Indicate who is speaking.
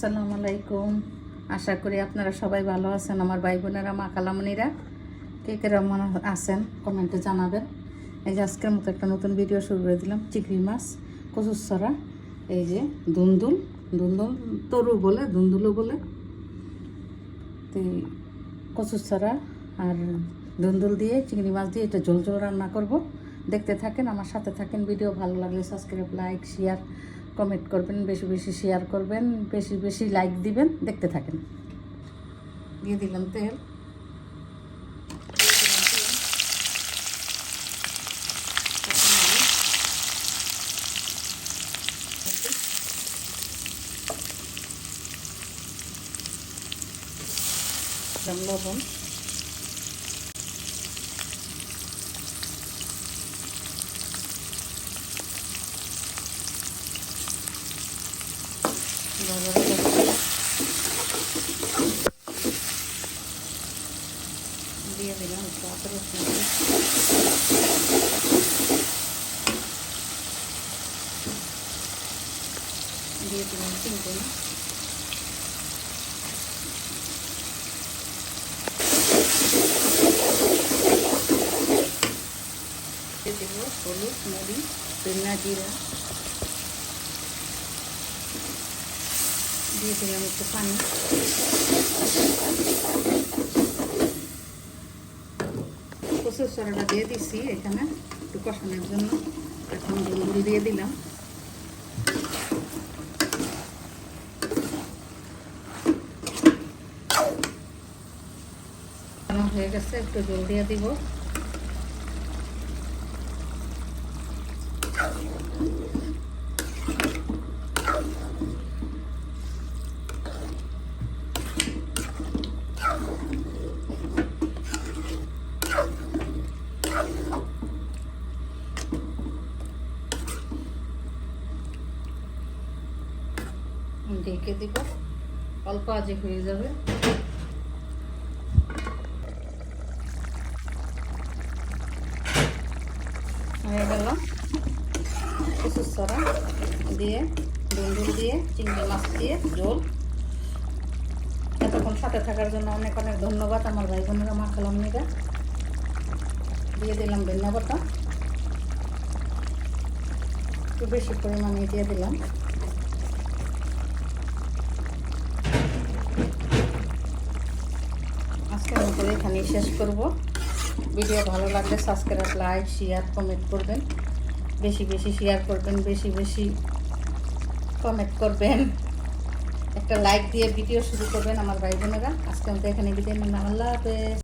Speaker 1: আসসালামু আলাইকুম। আশা করি আপনারা সবাই ভালো আছেন, আমার ভাই বোনেরা, মা কালামণিরা। কে কেরম আছেন, কমেন্টে জানাবেন। এই যে আজকের মতো একটা নতুন ভিডিও শুরু করে দিলাম, চিংড়ি মাছ কচুরছড়া এই যে দুন্দুল দুন্দুল তরু বলে দুন্দুলও বলে। তো কচুরছড়া আর দুন্দুল দিয়ে, চিংড়ি মাছ দিয়ে এটা ঝোল ঝোল রান্না করব। দেখতে থাকেন, আমার সাথে থাকেন ভিডিও ভালো লাগলে সাবস্ক্রাইব লাইক শেয়ার কমেন্ট করবেন, বেশি বেশি শেয়ার করবেন, বেশি বেশি লাইক দিবেন, দেখতে থাকেন। দিয়ে দিলাম তেল। লবণ ভালো করে দিয়ে দিলাম একটু আদা রসুন পেস্ট। দিয়ে দিলাম চিংড়ি দিয়ে দিয়ে দিলাম একটু পানি। কচুর সরাটা দিয়ে দিছি এখানে, একটু কষানোর জন্য। এখন দুল দিয়ে দিলাম। হয়ে গেছে, একটু জল দিয়ে দিব। ঢেকে দিব। অল্প আজে হয়ে যাবে। হয়ে গেল। কিছু সরা দিয়ে ডুন্ডুল দিয়ে, চিংড়ি মাছ দিয়ে জল এতক্ষণ সাথে থাকার জন্য অনেক অনেক ধন্যবাদ আমার ভাই বোনেরা মা খালামনিরা দিয়ে দিলাম ধন্যবাদটা একটু বেশি পরিমাণে দিয়ে দিলাম। আজকের মতো এখানেই শেষ করব। ভিডিও ভালো লাগলে সাবস্ক্রাইব লাইক শেয়ার কমেন্ট করবেন। বেশি বেশি শেয়ার করবেন, বেশি বেশি কমেন্ট করবেন। একটা লাইক দিয়ে ভিডিও শুরু করবেন আমার ভাই বোনেরা আজকে আমাদের এখানে বিদায় নিলাম। আল্লাহ হাফেজ।